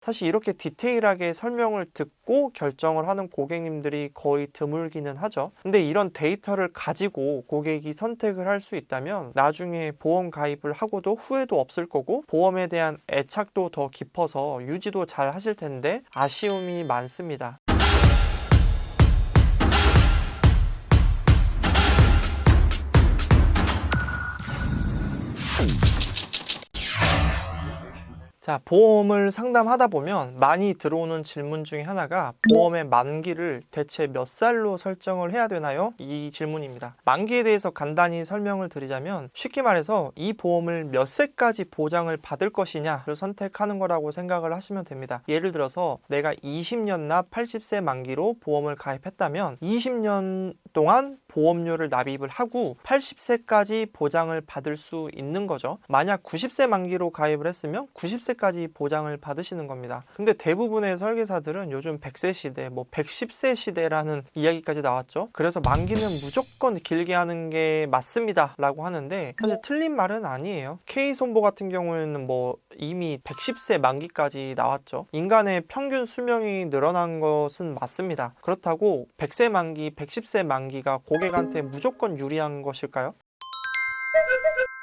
사실 이렇게 디테일하게 설명을 듣고 결정을 하는 고객님들이 거의 드물기는 하죠. 근데 이런 데이터를 가지고 고객이 선택을 할 수 있다면 나중에 보험 가입을 하고도 후회도 없을 거고 보험에 대한 애착도 더 깊어서 유지도 잘 하실 텐데 아쉬움이 많습니다. 자, 보험을 상담하다 보면 많이 들어오는 질문 중에 하나가 보험의 만기를 대체 몇 살로 설정을 해야 되나요? 이 질문입니다. 만기에 대해서 간단히 설명을 드리자면 쉽게 말해서 이 보험을 몇 세까지 보장을 받을 것이냐를 선택하는 거라고 생각을 하시면 됩니다. 예를 들어서 내가 20년 납 80세 만기로 보험을 가입했다면 20년 동안 보험료를 납입을 하고 80세까지 보장을 받을 수 있는 거죠. 만약 90세 만기로 가입을 했으면 90세까지 보장을 받으시는 겁니다. 근데 대부분의 설계사들은 요즘 100세 시대, 뭐 110세 시대라는 이야기까지 나왔죠. 그래서 만기는 무조건 길게 하는 게 맞습니다. 라고 하는데 사실 틀린 말은 아니에요. K손보 같은 경우에는 뭐 이미 110세 만기까지 나왔죠. 인간의 평균 수명이 늘어난 것은 맞습니다. 그렇다고 100세 만기, 110세 만기 가 고객한테 무조건 유리한 것일까요?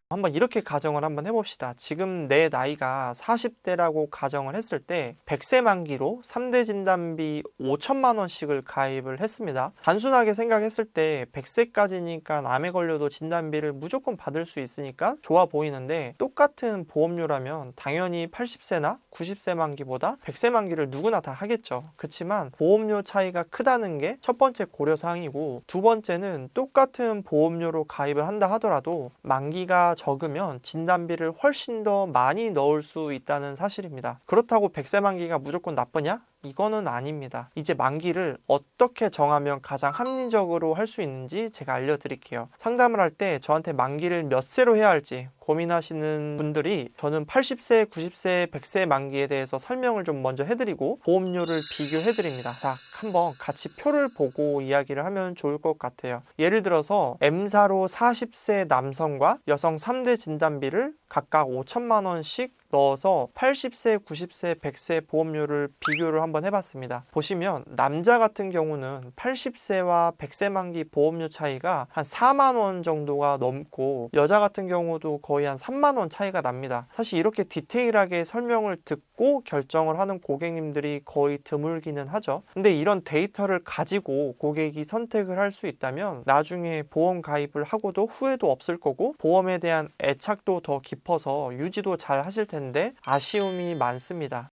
한번 이렇게 가정을 한번 해봅시다. 지금 내 나이가 40대라고 가정을 했을 때 100세 만기로 3대 진단비 5천만 원씩을 가입을 했습니다. 단순하게 생각했을 때 100세까지니까 암에 걸려도 진단비를 무조건 받을 수 있으니까 좋아 보이는데 똑같은 보험료라면 당연히 80세나 90세 만기보다 100세 만기를 누구나 다 하겠죠. 그렇지만 보험료 차이가 크다는 게 첫 번째 고려 사항이고 두 번째는 똑같은 보험료로 가입을 한다 하더라도 만기가 적으면 진단비를 훨씬 더 많이 넣을 수 있다는 사실입니다. 그렇다고 100세 만기가 무조건 나쁘냐? 이거는 아닙니다. 이제 만기를 어떻게 정하면 가장 합리적으로 할 수 있는지 제가 알려드릴게요. 상담을 할 때 저한테 만기를 몇 세로 해야 할지 고민하시는 분들이 저는 80세, 90세, 100세 만기에 대해서 설명을 좀 먼저 해드리고 보험료를 비교해드립니다. 자, 한번 같이 표를 보고 이야기를 하면 좋을 것 같아요. 예를 들어서 M사로 40세 남성과 여성 3대 진단비를 각각 5천만 원씩 넣어서 80세, 90세, 100세 보험료를 비교를 한번 해봤습니다. 보시면 남자 같은 경우는 80세와 100세 만기 보험료 차이가 한 4만 원 정도가 넘고 여자 같은 경우도 거의 한 3만 원 차이가 납니다. 사실 이렇게 디테일하게 설명을 듣고 결정을 하는 고객님들이 거의 드물기는 하죠. 근데 이런 데이터를 가지고 고객이 선택을 할 수 있다면 나중에 보험 가입을 하고도 후회도 없을 거고 보험에 대한 애착도 더 깊어서 유지도 잘 하실 텐데 아쉬움이 많습니다.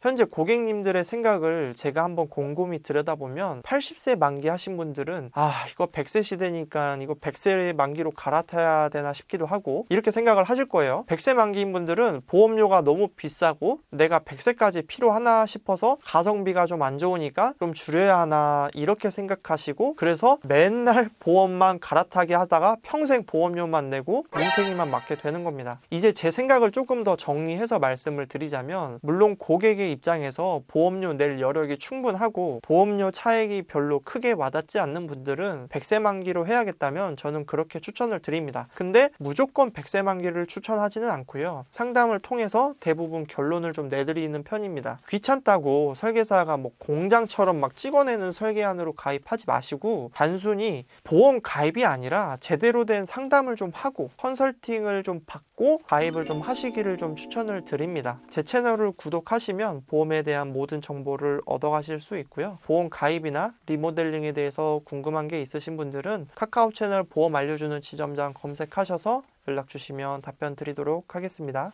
현재 고객님들의 생각을 제가 한번 곰곰이 들여다보면 80세 만기 하신 분들은 아 이거 100세 시대니까 이거 100세 만기로 갈아타야 되나 싶기도 하고 이렇게 생각을 하실 거예요. 100세 만기인 분들은 보험료가 너무 비싸고 내가 100세까지 필요하나 싶어서 가성비가 좀 안 좋으니까 좀 줄여야 하나 이렇게 생각하시고 그래서 맨날 보험만 갈아타게 하다가 평생 보험료만 내고 뭉탱이만 맞게 되는 겁니다. 이제 제 생각을 조금 더 정리해서 말씀을 드리자면 물론 고객의 입장에서 보험료 낼 여력이 충분하고 보험료 차액이 별로 크게 와닿지 않는 분들은 100세 만기로 해야겠다면 저는 그렇게 추천을 드립니다. 근데 무조건 100세 만기를 추천하지는 않고요. 상담을 통해서 대부분 결론을 좀 내드리는 편입니다. 귀찮다고 설계사가 뭐 공장처럼 막 찍어내는 설계안으로 가입하지 마시고 단순히 보험 가입이 아니라 제대로 된 상담을 좀 하고 컨설팅을 좀 받고 가입을 좀 하시기를 좀 추천을 드립니다. 제 채널을 구독하 보험에 대한 모든 정보를 얻어가실 수 있고요. 보험 가입이나 리모델링에 대해서 궁금한 게 있으신 분들은 카카오 채널 보험 알려주는 지점장 검색하셔서 연락 주시면 답변 드리도록 하겠습니다.